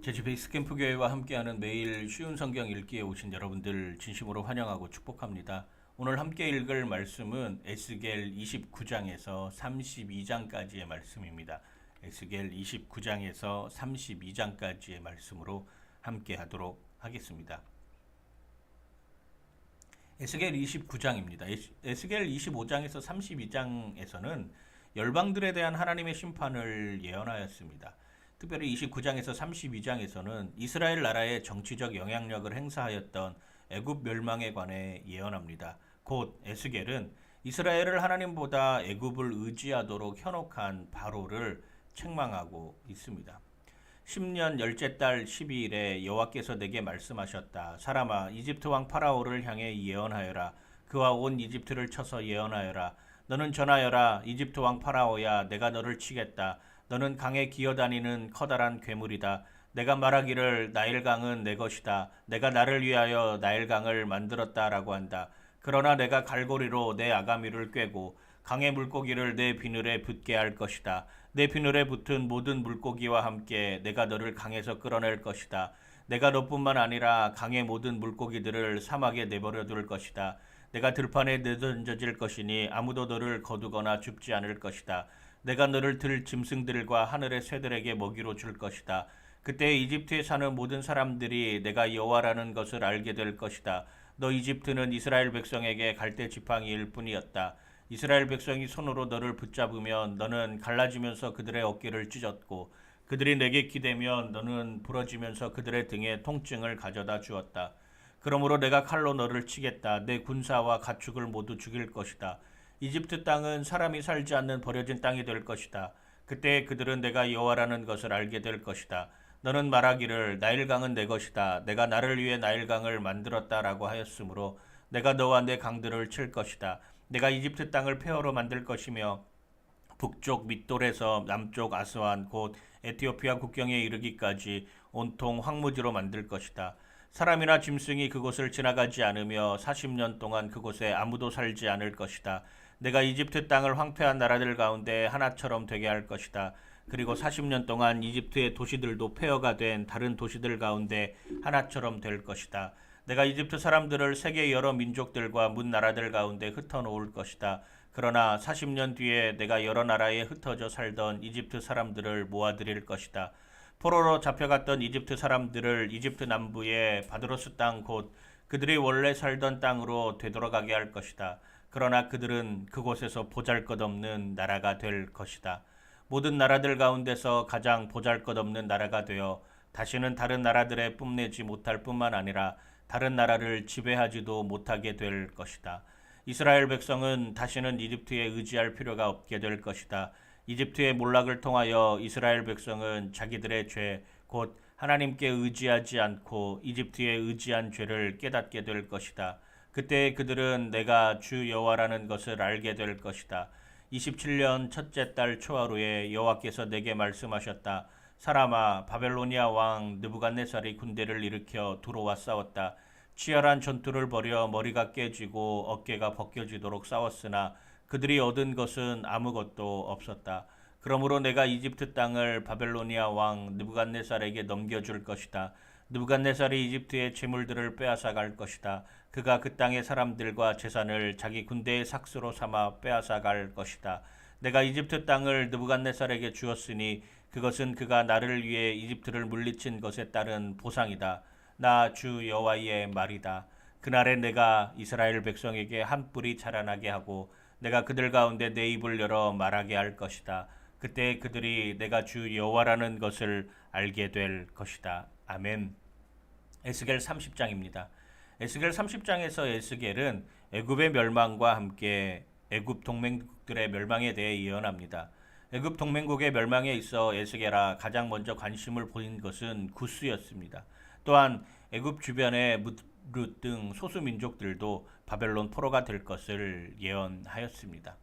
제주 베이스 캠프 교회와 함께하는 매일 쉬운 성경 읽기에 오신 여러분들 진심으로 환영하고 축복합니다. 오늘 함께 읽을 말씀은 에스겔 29장에서 32장까지의 말씀입니다. 에스겔 29장에서 32장까지의 말씀으로 함께 하도록 하겠습니다. 에스겔 29장입니다. 에스겔 25장에서 32장에서는 열방들에 대한 하나님의 심판을 예언하였습니다. 특별히 29장에서 32장에서는 이스라엘 나라의 정치적 영향력을 행사하였던 애굽 멸망에 관해 예언합니다. 곧 에스겔은 이스라엘을 하나님보다 애굽을 의지하도록 현혹한 바로를 책망하고 있습니다. 10년 열째 달 12일에 여호와께서 내게 말씀하셨다. 사람아 이집트 왕 파라오를 향해 예언하여라. 그와 온 이집트를 쳐서 예언하여라. 너는 전하여라. 이집트 왕 파라오야 내가 너를 치겠다. 너는 강에 기어다니는 커다란 괴물이다. 내가 말하기를 나일강은 내 것이다. 내가 나를 위하여 나일강을 만들었다라고 한다. 그러나 내가 갈고리로 내 아가미를 꿰고 강의 물고기를 내 비늘에 붙게 할 것이다. 내 비늘에 붙은 모든 물고기와 함께 내가 너를 강에서 끌어낼 것이다. 내가 너뿐만 아니라 강의 모든 물고기들을 사막에 내버려 둘 것이다. 내가 들판에 내던져질 것이니 아무도 너를 거두거나 줍지 않을 것이다. 내가 너를 들 짐승들과 하늘의 새들에게 먹이로 줄 것이다. 그때 이집트에 사는 모든 사람들이 내가 여호와라는 것을 알게 될 것이다. 너 이집트는 이스라엘 백성에게 갈대 지팡이일 뿐이었다. 이스라엘 백성이 손으로 너를 붙잡으면 너는 갈라지면서 그들의 어깨를 찢었고 그들이 내게 기대면 너는 부러지면서 그들의 등에 통증을 가져다 주었다. 그러므로 내가 칼로 너를 치겠다. 내 군사와 가축을 모두 죽일 것이다. 이집트 땅은 사람이 살지 않는 버려진 땅이 될 것이다. 그때 그들은 내가 여호와라는 것을 알게 될 것이다. 너는 말하기를 나일강은 내 것이다. 내가 나를 위해 나일강을 만들었다라고 하였으므로 내가 너와 내 강들을 칠 것이다. 내가 이집트 땅을 폐허로 만들 것이며 북쪽 밑돌에서 남쪽 아스완 곧 에티오피아 국경에 이르기까지 온통 황무지로 만들 것이다. 사람이나 짐승이 그곳을 지나가지 않으며 40년 동안 그곳에 아무도 살지 않을 것이다. 내가 이집트 땅을 황폐한 나라들 가운데 하나처럼 되게 할 것이다. 그리고 40년 동안 이집트의 도시들도 폐허가 된 다른 도시들 가운데 하나처럼 될 것이다. 내가 이집트 사람들을 세계 여러 민족들과 문 나라들 가운데 흩어놓을 것이다. 그러나 40년 뒤에 내가 여러 나라에 흩어져 살던 이집트 사람들을 모아들일 것이다. 포로로 잡혀갔던 이집트 사람들을 이집트 남부의 바드로스 땅 곧 그들이 원래 살던 땅으로 되돌아가게 할 것이다. 그러나 그들은 그곳에서 보잘것없는 나라가 될 것이다. 모든 나라들 가운데서 가장 보잘것없는 나라가 되어 다시는 다른 나라들에 뽐내지 못할 뿐만 아니라 다른 나라를 지배하지도 못하게 될 것이다. 이스라엘 백성은 다시는 이집트에 의지할 필요가 없게 될 것이다. 이집트의 몰락을 통하여 이스라엘 백성은 자기들의 죄, 곧 하나님께 의지하지 않고 이집트에 의지한 죄를 깨닫게 될 것이다. 그때 그들은 내가 주 여호와라는 것을 알게 될 것이다. 27년 첫째 달 초하루에 여호와께서 내게 말씀하셨다. 사람아 바벨로니아 왕 느부갓네살이 군대를 일으켜 두로와 싸웠다. 치열한 전투를 벌여 머리가 깨지고 어깨가 벗겨지도록 싸웠으나 그들이 얻은 것은 아무것도 없었다. 그러므로 내가 이집트 땅을 바벨로니아 왕 느부갓네살에게 넘겨줄 것이다. 느부갓네살이 이집트의 재물들을 빼앗아 갈 것이다. 그가 그 땅의 사람들과 재산을 자기 군대의 삭스로 삼아 빼앗아 갈 것이다. 내가 이집트 땅을 느부갓네살에게 주었으니 그것은 그가 나를 위해 이집트를 물리친 것에 따른 보상이다. 나 주 여호와의 말이다. 그날에 내가 이스라엘 백성에게 한 뿔이 자라나게 하고 내가 그들 가운데 내 입을 열어 말하게 할 것이다. 그때 그들이 내가 주 여호와라는 것을 알게 될 것이다. 아멘. 에스겔 30장입니다. 에스겔 30장에서 에스겔은 애굽의 멸망과 함께 애굽 동맹국들의 멸망에 대해 예언합니다. 애굽 동맹국의 멸망에 있어 에스겔아 가장 먼저 관심을 보인 것은 구스였습니다. 또한 애굽 주변의 무릇 등 소수 민족들도 바벨론 포로가 될 것을 예언하였습니다.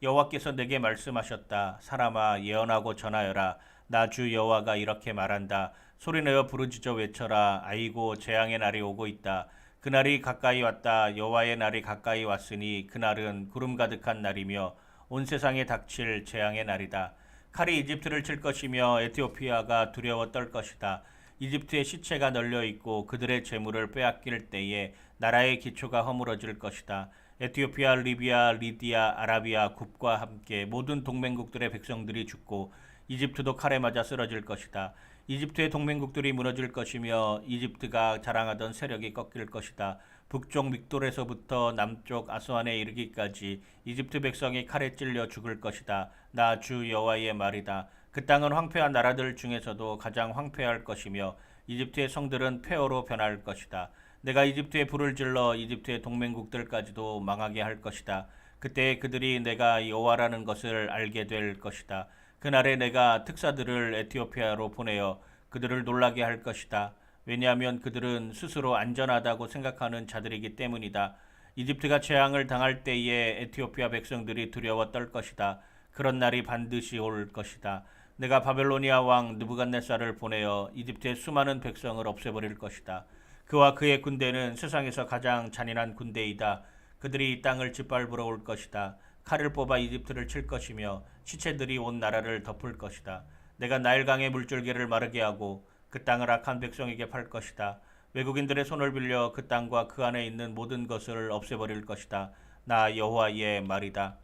여호와께서 내게 말씀하셨다. 사람아 예언하고 전하여라. 나 주 여호와가 이렇게 말한다. 소리내어 부르짖어 외쳐라. 아이고 재앙의 날이 오고 있다. 그날이 가까이 왔다. 여호와의 날이 가까이 왔으니 그날은 구름 가득한 날이며 온 세상에 닥칠 재앙의 날이다. 칼이 이집트를 칠 것이며 에티오피아가 두려워 떨 것이다. 이집트의 시체가 널려 있고 그들의 재물을 빼앗길 때에 나라의 기초가 허물어질 것이다. 에티오피아, 리비아, 리디아, 아라비아, 굽과 함께 모든 동맹국들의 백성들이 죽고 이집트도 칼에 맞아 쓰러질 것이다. 이집트의 동맹국들이 무너질 것이며 이집트가 자랑하던 세력이 꺾일 것이다. 북쪽 믹돌에서부터 남쪽 아스완에 이르기까지 이집트 백성이 칼에 찔려 죽을 것이다. 나 주 여호와의 말이다. 그 땅은 황폐한 나라들 중에서도 가장 황폐할 것이며 이집트의 성들은 폐허로 변할 것이다. 내가 이집트에 불을 질러 이집트의 동맹국들까지도 망하게 할 것이다. 그때 그들이 내가 여호와라는 것을 알게 될 것이다. 그날에 내가 특사들을 에티오피아로 보내어 그들을 놀라게 할 것이다. 왜냐하면 그들은 스스로 안전하다고 생각하는 자들이기 때문이다. 이집트가 재앙을 당할 때에 에티오피아 백성들이 두려워 떨 것이다. 그런 날이 반드시 올 것이다. 내가 바벨로니아 왕 느부갓네살을 보내어 이집트의 수많은 백성을 없애버릴 것이다. 그와 그의 군대는 세상에서 가장 잔인한 군대이다. 그들이 이 땅을 짓밟으러 올 것이다. 칼을 뽑아 이집트를 칠 것이며 시체들이 온 나라를 덮을 것이다. 내가 나일강의 물줄기를 마르게 하고 그 땅을 악한 백성에게 팔 것이다. 외국인들의 손을 빌려 그 땅과 그 안에 있는 모든 것을 없애버릴 것이다. 나 여호와의 말이다.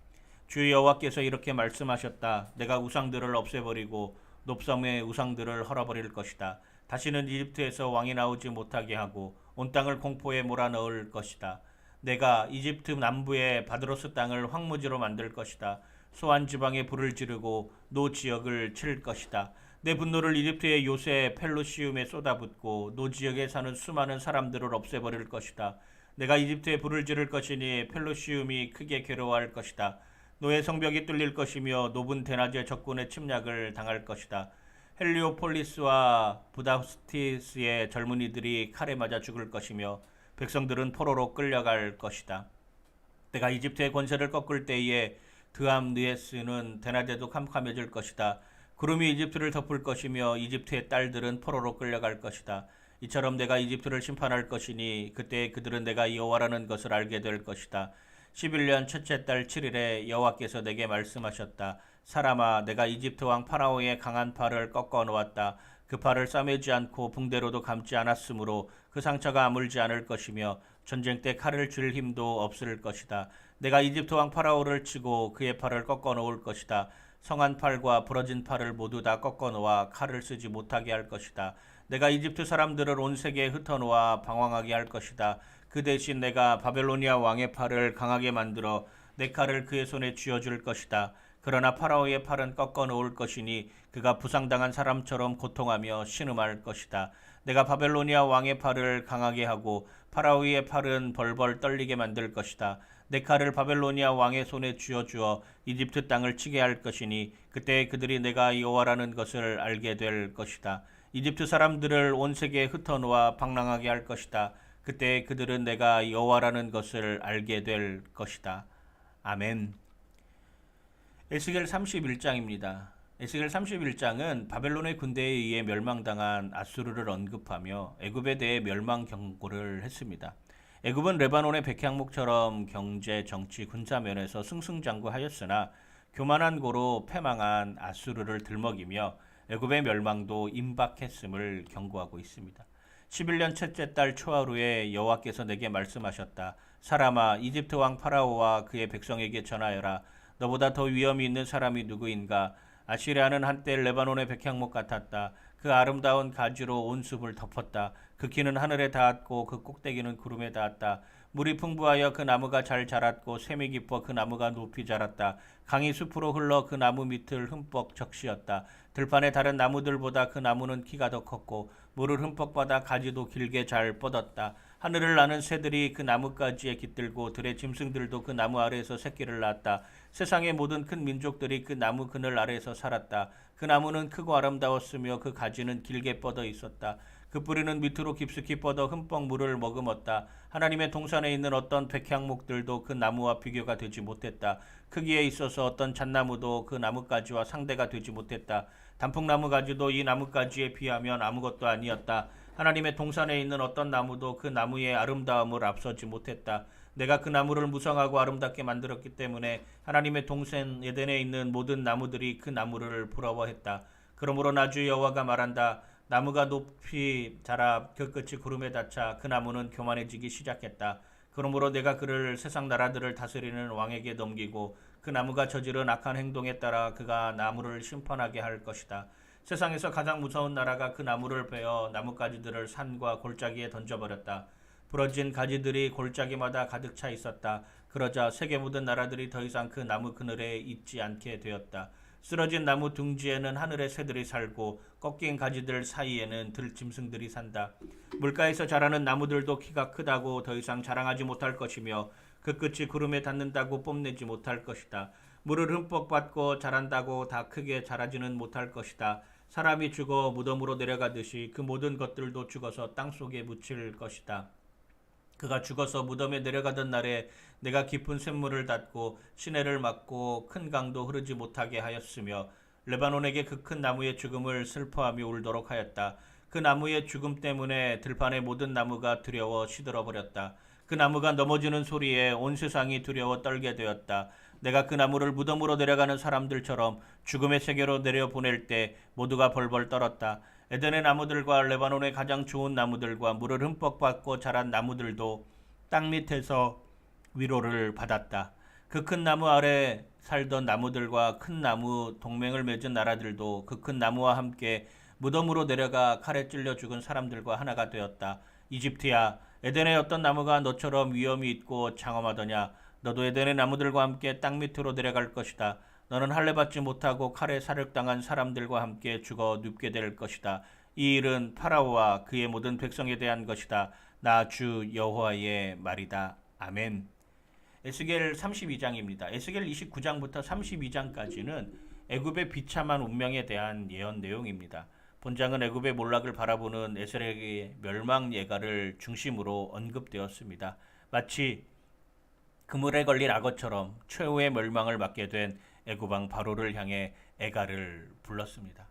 주 여호와께서 이렇게 말씀하셨다. 내가 우상들을 없애버리고 높섬의 우상들을 헐어버릴 것이다. 다시는 이집트에서 왕이 나오지 못하게 하고 온 땅을 공포에 몰아넣을 것이다. 내가 이집트 남부의 바드로스 땅을 황무지로 만들 것이다. 소안 지방에 불을 지르고 노 지역을 칠 것이다. 내 분노를 이집트의 요새 펠루시움에 쏟아붓고 노 지역에 사는 수많은 사람들을 없애버릴 것이다. 내가 이집트에 불을 지를 것이니 펠루시움이 크게 괴로워할 것이다. 노의 성벽이 뚫릴 것이며 노분 대낮에 적군의 침략을 당할 것이다. 헬리오폴리스와 부다스티스의 젊은이들이 칼에 맞아 죽을 것이며 백성들은 포로로 끌려갈 것이다. 내가 이집트의 권세를 꺾을 때에 드암 느에스는 대낮에도 캄캄해질 것이다. 구름이 이집트를 덮을 것이며 이집트의 딸들은 포로로 끌려갈 것이다. 이처럼 내가 이집트를 심판할 것이니 그때 그들은 내가 여호와라는 것을 알게 될 것이다. 11년 첫째 달 7일에 여호와께서 내게 말씀하셨다. 사람아, 내가 이집트 왕 파라오의 강한 팔을 꺾어 놓았다. 그 팔을 싸매지 않고 붕대로도 감지 않았으므로 그 상처가 아물지 않을 것이며 전쟁 때 칼을 쥘 힘도 없을 것이다. 내가 이집트 왕 파라오를 치고 그의 팔을 꺾어 놓을 것이다. 성한 팔과 부러진 팔을 모두 다 꺾어 놓아 칼을 쓰지 못하게 할 것이다. 내가 이집트 사람들을 온 세계에 흩어 놓아 방황하게 할 것이다. 그 대신 내가 바벨로니아 왕의 팔을 강하게 만들어 내 칼을 그의 손에 쥐어 줄 것이다. 그러나 파라오의 팔은 꺾어 놓을 것이니 그가 부상당한 사람처럼 고통하며 신음할 것이다. 내가 바벨로니아 왕의 팔을 강하게 하고 파라오의 팔은 벌벌 떨리게 만들 것이다. 내 칼을 바벨로니아 왕의 손에 쥐어 주어 이집트 땅을 치게 할 것이니 그때 그들이 내가 여호와라는 것을 알게 될 것이다. 이집트 사람들을 온 세계에 흩어놓아 방랑하게 할 것이다. 그때 그들은 내가 여호와라는 것을 알게 될 것이다. 아멘. 에스겔 31장입니다. 에스겔 31장은 바벨론의 군대에 의해 멸망당한 아수르를 언급하며 애굽에 대해 멸망 경고를 했습니다. 애굽은 레바논의 백향목처럼 경제, 정치, 군사 면에서 승승장구하였으나 교만한 고로 패망한 아수르를 들먹이며 애굽의 멸망도 임박했음을 경고하고 있습니다. 11년 첫째 달 초하루에 여호와께서 내게 말씀하셨다. 사람아, 이집트 왕 파라오와 그의 백성에게 전하여라. 너보다 더 위험이 있는 사람이 누구인가? 아시리아는 한때 레바논의 백향목 같았다. 그 아름다운 가지로 온 숲을 덮었다. 그 키는 하늘에 닿았고 그 꼭대기는 구름에 닿았다. 물이 풍부하여 그 나무가 잘 자랐고 샘이 깊어 그 나무가 높이 자랐다. 강이 숲으로 흘러 그 나무 밑을 흠뻑 적시었다. 들판의 다른 나무들보다 그 나무는 키가 더 컸고 물을 흠뻑 받아 가지도 길게 잘 뻗었다. 하늘을 나는 새들이 그 나뭇가지에 깃들고 들의 짐승들도 그 나무 아래에서 새끼를 낳았다. 세상의 모든 큰 민족들이 그 나무 그늘 아래에서 살았다. 그 나무는 크고 아름다웠으며 그 가지는 길게 뻗어 있었다. 그 뿌리는 밑으로 깊숙이 뻗어 흠뻑 물을 머금었다. 하나님의 동산에 있는 어떤 백향목들도 그 나무와 비교가 되지 못했다. 크기에 있어서 어떤 잣나무도 그 나뭇가지와 상대가 되지 못했다. 단풍나무 가지도 이 나뭇가지에 비하면 아무것도 아니었다. 하나님의 동산에 있는 어떤 나무도 그 나무의 아름다움을 앞서지 못했다. 내가 그 나무를 무성하고 아름답게 만들었기 때문에 하나님의 동산 에덴에 있는 모든 나무들이 그 나무를 부러워했다. 그러므로 나주 여호와가 말한다. 나무가 높이 자라 그 끝이 구름에 닿자 그 나무는 교만해지기 시작했다. 그러므로 내가 그를 세상 나라들을 다스리는 왕에게 넘기고 그 나무가 저지른 악한 행동에 따라 그가 나무를 심판하게 할 것이다. 세상에서 가장 무서운 나라가 그 나무를 베어 나뭇가지들을 산과 골짜기에 던져버렸다. 부러진 가지들이 골짜기마다 가득 차 있었다. 그러자 세계 모든 나라들이 더 이상 그 나무 그늘에 있지 않게 되었다. 쓰러진 나무 둥지에는 하늘의 새들이 살고 꺾인 가지들 사이에는 들짐승들이 산다. 물가에서 자라는 나무들도 키가 크다고 더 이상 자랑하지 못할 것이며 그 끝이 구름에 닿는다고 뽐내지 못할 것이다. 물을 흠뻑 받고 자란다고 다 크게 자라지는 못할 것이다. 사람이 죽어 무덤으로 내려가듯이 그 모든 것들도 죽어서 땅 속에 묻힐 것이다. 그가 죽어서 무덤에 내려가던 날에 내가 깊은 샘물을 닫고 시내를 막고 큰 강도 흐르지 못하게 하였으며 레바논에게 그 큰 나무의 죽음을 슬퍼하며 울도록 하였다. 그 나무의 죽음 때문에 들판의 모든 나무가 두려워 시들어 버렸다. 그 나무가 넘어지는 소리에 온 세상이 두려워 떨게 되었다. 내가 그 나무를 무덤으로 내려가는 사람들처럼 죽음의 세계로 내려 보낼 때 모두가 벌벌 떨었다. 에덴의 나무들과 레바논의 가장 좋은 나무들과 물을 흠뻑 받고 자란 나무들도 땅 밑에서 위로를 받았다. 그 큰 나무 아래 살던 나무들과 큰 나무 동맹을 맺은 나라들도 그 큰 나무와 함께 무덤으로 내려가 칼에 찔려 죽은 사람들과 하나가 되었다. 이집트야, 에덴의 어떤 나무가 너처럼 위험이 있고 장엄하더냐? 너도 에덴의 나무들과 함께 땅 밑으로 내려갈 것이다. 너는 할례 받지 못하고 칼에 사륙당한 사람들과 함께 죽어 눕게 될 것이다. 이 일은 파라오와 그의 모든 백성에 대한 것이다. 나 주 여호와의 말이다. 아멘. 에스겔 32장입니다. 에스겔 29장부터 32장까지는 애굽의 비참한 운명에 대한 예언 내용입니다. 본장은 애굽의 몰락을 바라보는 에스겔의 멸망 예가를 중심으로 언급되었습니다. 마치 그물에 걸린 악어처럼 최후의 멸망을 맞게 된 애굽 왕 바로를 향해 애가를 불렀습니다.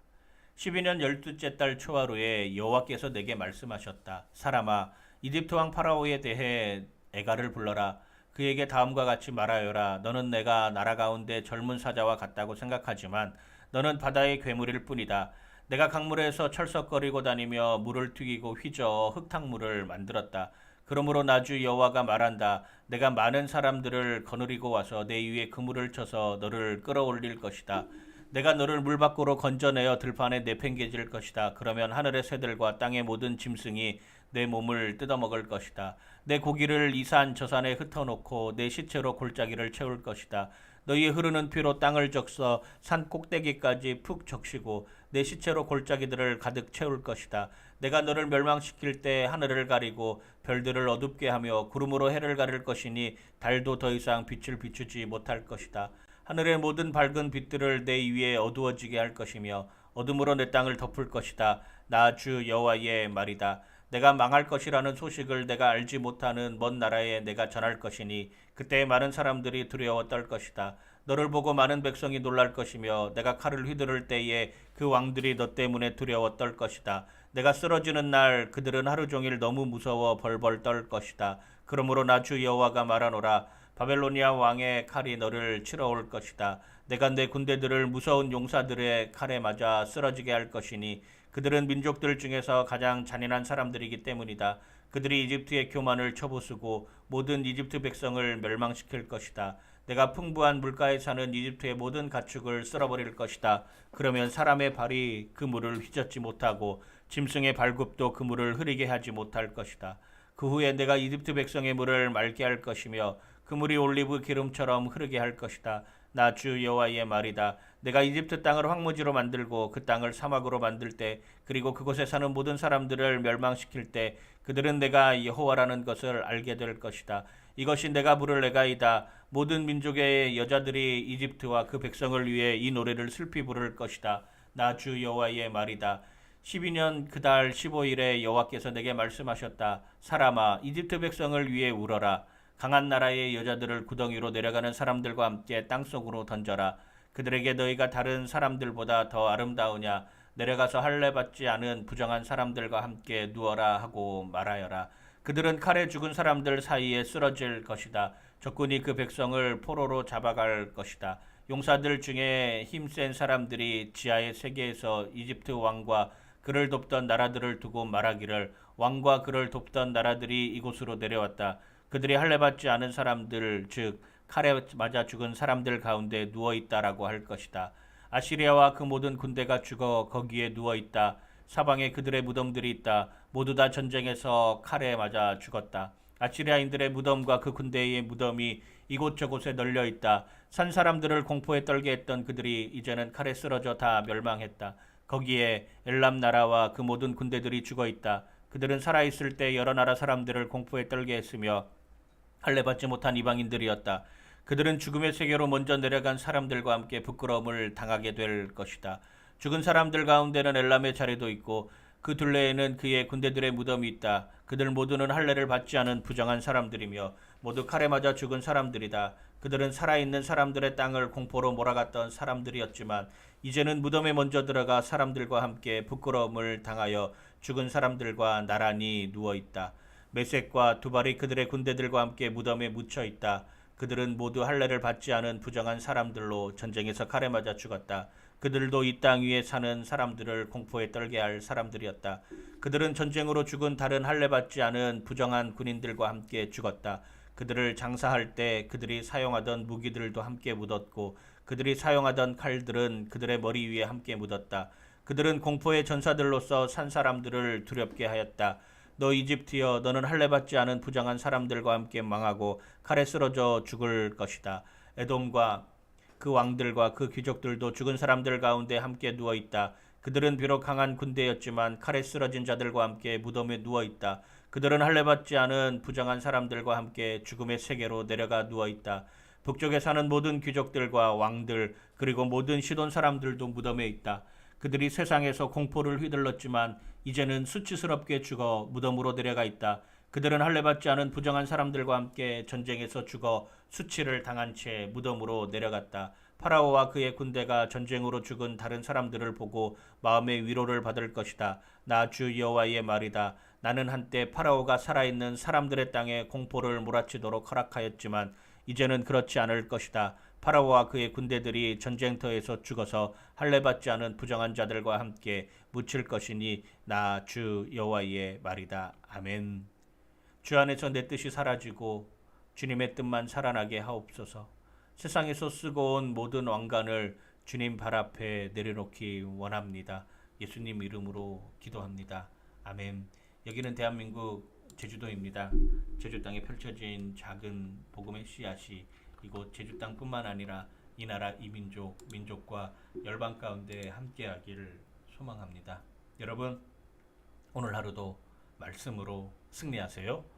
12년 열두째 달 초하루에 여호와께서 내게 말씀하셨다. 사람아, 이집트 왕 파라오에 대해 애가를 불러라. 그에게 다음과 같이 말하여라. 너는 내가 나라 가운데 젊은 사자와 같다고 생각하지만 너는 바다의 괴물일 뿐이다. 내가 강물에서 철석거리고 다니며 물을 튀기고 휘저어 흙탕물을 만들었다. 그러므로 나주 여호와가 말한다. 내가 많은 사람들을 거느리고 와서 내 위에 그물을 쳐서 너를 끌어올릴 것이다. 내가 너를 물 밖으로 건져내어 들판에 내팽개질 것이다. 그러면 하늘의 새들과 땅의 모든 짐승이 내 몸을 뜯어먹을 것이다. 내 고기를 이산 저 산에 흩어놓고 내 시체로 골짜기를 채울 것이다. 너희의 흐르는 피로 땅을 적서 산 꼭대기까지 푹 적시고 내 시체로 골짜기들을 가득 채울 것이다. 내가 너를 멸망시킬 때 하늘을 가리고 별들을 어둡게 하며 구름으로 해를 가릴 것이니 달도 더 이상 빛을 비추지 못할 것이다. 하늘의 모든 밝은 빛들을 내 위에 어두워지게 할 것이며 어둠으로 내 땅을 덮을 것이다. 나 주 여호와의 말이다. 내가 망할 것이라는 소식을 내가 알지 못하는 먼 나라에 내가 전할 것이니 그때 많은 사람들이 두려워 떨 것이다. 너를 보고 많은 백성이 놀랄 것이며 내가 칼을 휘두를 때에 그 왕들이 너 때문에 두려워 떨 것이다. 내가 쓰러지는 날 그들은 하루 종일 너무 무서워 벌벌 떨 것이다. 그러므로 나 주 여호와가 말하노라 바벨로니아 왕의 칼이 너를 치러 올 것이다. 내가 내 군대들을 무서운 용사들의 칼에 맞아 쓰러지게 할 것이니 그들은 민족들 중에서 가장 잔인한 사람들이기 때문이다. 그들이 이집트의 교만을 쳐부수고 모든 이집트 백성을 멸망시킬 것이다. 내가 풍부한 물가에 사는 이집트의 모든 가축을 쓸어버릴 것이다. 그러면 사람의 발이 그 물을 휘젓지 못하고 짐승의 발굽도 그 물을 흐리게 하지 못할 것이다. 그 후에 내가 이집트 백성의 물을 맑게 할 것이며 그 물이 올리브 기름처럼 흐르게 할 것이다. 나 주 여호와의 말이다. 내가 이집트 땅을 황무지로 만들고 그 땅을 사막으로 만들 때 그리고 그곳에 사는 모든 사람들을 멸망시킬 때 그들은 내가 여호와라는 것을 알게 될 것이다. 이것이 내가 부를 내가이다. 모든 민족의 여자들이 이집트와 그 백성을 위해 이 노래를 슬피 부를 것이다. 나 주 여호와의 말이다. 12년 그 달 15일에 여호와께서 내게 말씀하셨다. 사람아, 이집트 백성을 위해 울어라. 강한 나라의 여자들을 구덩이로 내려가는 사람들과 함께 땅속으로 던져라. 그들에게 너희가 다른 사람들보다 더 아름다우냐? 내려가서 할례 받지 않은 부정한 사람들과 함께 누워라 하고 말하여라. 그들은 칼에 죽은 사람들 사이에 쓰러질 것이다. 적군이 그 백성을 포로로 잡아갈 것이다. 용사들 중에 힘센 사람들이 지하의 세계에서 이집트 왕과 그를 돕던 나라들을 두고 말하기를 왕과 그를 돕던 나라들이 이곳으로 내려왔다. 그들이 할례 받지 않은 사람들 즉 칼에 맞아 죽은 사람들 가운데 누워 있다라고 할 것이다. 아시리아와 그 모든 군대가 죽어 거기에 누워 있다. 사방에 그들의 무덤들이 있다. 모두 다 전쟁에서 칼에 맞아 죽었다. 아시리아인들의 무덤과 그 군대의 무덤이 이곳저곳에 널려 있다. 산 사람들을 공포에 떨게 했던 그들이 이제는 칼에 쓰러져 다 멸망했다. 거기에 엘람 나라와 그 모든 군대들이 죽어 있다. 그들은 살아 있을 때 여러 나라 사람들을 공포에 떨게 했으며 할례 받지 못한 이방인들이었다. 그들은 죽음의 세계로 먼저 내려간 사람들과 함께 부끄러움을 당하게 될 것이다. 죽은 사람들 가운데는 엘람의 자리도 있고 그 둘레에는 그의 군대들의 무덤이 있다. 그들 모두는 할례를 받지 않은 부정한 사람들이며 모두 칼에 맞아 죽은 사람들이다. 그들은 살아있는 사람들의 땅을 공포로 몰아갔던 사람들이었지만 이제는 무덤에 먼저 들어가 사람들과 함께 부끄러움을 당하여 죽은 사람들과 나란히 누워 있다. 메섹과 두발이 그들의 군대들과 함께 무덤에 묻혀 있다. 그들은 모두 할례를 받지 않은 부정한 사람들로 전쟁에서 칼에 맞아 죽었다. 그들도 이 땅 위에 사는 사람들을 공포에 떨게 할 사람들이었다. 그들은 전쟁으로 죽은 다른 할례 받지 않은 부정한 군인들과 함께 죽었다. 그들을 장사할 때 그들이 사용하던 무기들도 함께 묻었고 그들이 사용하던 칼들은 그들의 머리 위에 함께 묻었다. 그들은 공포의 전사들로서 산 사람들을 두렵게 하였다. 너 이집트여 너는 할례 받지 않은 부정한 사람들과 함께 망하고 칼에 쓰러져 죽을 것이다. 에돔과 그 왕들과 그 귀족들도 죽은 사람들 가운데 함께 누워 있다. 그들은 비록 강한 군대였지만 칼에 쓰러진 자들과 함께 무덤에 누워 있다. 그들은 할례 받지 않은 부정한 사람들과 함께 죽음의 세계로 내려가 누워 있다. 북쪽에 사는 모든 귀족들과 왕들 그리고 모든 시돈 사람들도 무덤에 있다. 그들이 세상에서 공포를 휘둘렀지만 이제는 수치스럽게 죽어 무덤으로 내려가 있다. 그들은 할례 받지 않은 부정한 사람들과 함께 전쟁에서 죽어 수치를 당한 채 무덤으로 내려갔다. 파라오와 그의 군대가 전쟁으로 죽은 다른 사람들을 보고 마음의 위로를 받을 것이다. 나 주 여호와의 말이다. 나는 한때 파라오가 살아있는 사람들의 땅에 공포를 몰아치도록 허락하였지만 이제는 그렇지 않을 것이다. 파라오와 그의 군대들이 전쟁터에서 죽어서 할례 받지 않은 부정한 자들과 함께 묻힐 것이니 나 주 여호와의 말이다. 아멘. 주 안에서 내 뜻이 사라지고 주님의 뜻만 살아나게 하옵소서. 세상에서 쓰고 온 모든 왕관을 주님 발 앞에 내려놓기 원합니다. 예수님 이름으로 기도합니다. 아멘. 여기는 대한민국 제주도입니다. 제주 땅에 펼쳐진 작은 복음의 씨앗이 이곳 제주 땅뿐만 아니라 이 나라 이민족 민족과 열방 가운데 함께하기를 소망합니다. 여러분 오늘 하루도 말씀으로 승리하세요.